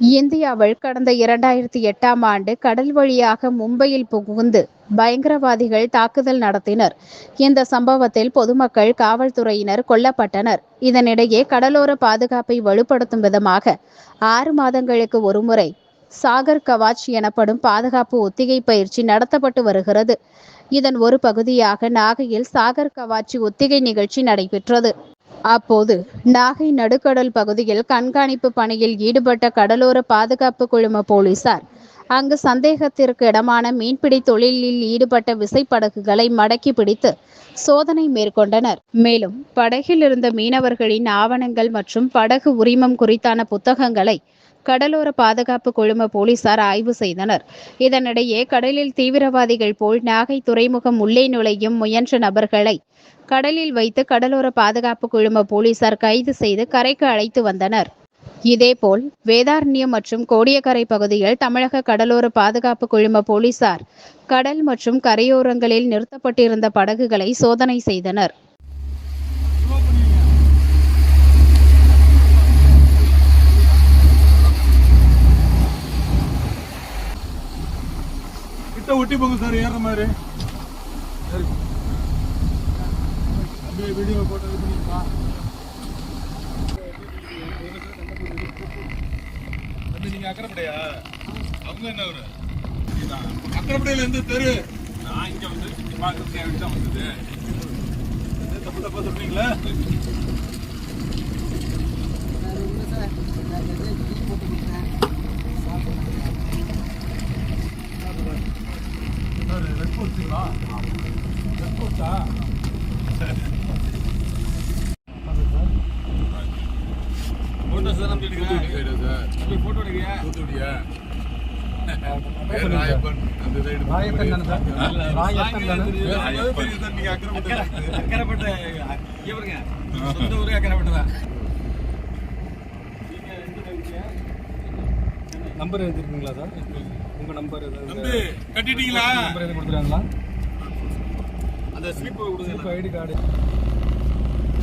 இந்தியாவில் கடந்த இரண்டாயிரத்தி எட்டாம் ஆண்டு கடல் வழியாக மும்பையில் புகுந்து பயங்கரவாதிகள் தாக்குதல் நடத்தினர். இந்த சம்பவத்தில் பொதுமக்கள் காவல்துறையினர் கொல்லப்பட்டனர். இதனிடையே கடலோர பாதுகாப்பை வலுப்படுத்தும் விதமாக ஆறு மாதங்களுக்கு ஒருமுறை சாகர் கவாச் எனப்படும் பாதுகாப்பு ஒத்திகை பயிற்சி நடத்தப்பட்டு வருகிறது. இதன் ஒரு பகுதியாக நாகையில் சாகர் கவாச்சி ஒத்திகை நிகழ்ச்சி நடைபெற்றது. அப்போது நாகை நடுக்கடல் பகுதியில் கண்காணிப்பு பணியில் ஈடுபட்ட கடலோர பாதுகாப்பு குழும போலீசார் அங்கு சந்தேகத்திற்கு இடமான மீன்பிடி தொழிலில் ஈடுபட்ட விசைப்படகுகளை மடக்கி பிடித்து சோதனை மேற்கொண்டனர். மேலும் படகில் இருந்த மீனவர்களின் ஆவணங்கள் மற்றும் படகு உரிமம் குறித்தான புத்தகங்களை கடலோர பாதுகாப்பு குழும போலீசார் ஆய்வு செய்தனர். இதனிடையே கடலில் தீவிரவாதிகள் போல் நாகை துறைமுகம் உள்ளே நுழையும் முயன்ற நபர்களை கடலில் வைத்து கடலோர பாதுகாப்பு குழும போலீசார் கைது செய்து கரைக்கு அழைத்து வந்தனர். இதேபோல் வேதாரண்யம் மற்றும் கோடியக்கரை பகுதியில் தமிழக கடலோர பாதுகாப்பு குழும போலீசார் கடல் மற்றும் கரையோரங்களில் நிறுத்தப்பட்டிருந்த படகுகளை சோதனை செய்தனர். கிட்ட ஒட்டி போங்க சார் ஏற மாதிரி. சரி. அப்படியே வீடியோ போட்டு இது பண்ணிப்பா தம்பி நீங்க அக்கறைப்படையா? அவங்க என்ன ஒரு? அக்கறைப்படையில எந்த தெரு. நான் இங்க வந்து சுத்தி பார்க்கறதுக்கு தான் வந்தது. தப்பு தப்பா சொல்றீங்களா? சார் ரெட் போஸ்ட்டுங்களா ரெட் போஸ்டா போட்டோ சார் நம்ம எடுக்கிறேன் சார் போட்டோ எடுக்கியா தூத்துக்குடியா ராயப்பன் அந்த சைடு ராயப்பன் தானே சார்? ராயப்பன் தானே? நீங்க அக்கறைப்பட்ட இவருங்க. சொந்த ஊரே அக்கறைப்பட்டதான் நம்பர் எழுதிருக்கீங்களா சார்? உங்க நம்பர் தம்பி கட்டிட்டீங்களா? நம்பர் எதுவும் கொடுத்துருக்காங்களா அந்த ஸ்லிப் கொடுங்க. ID card.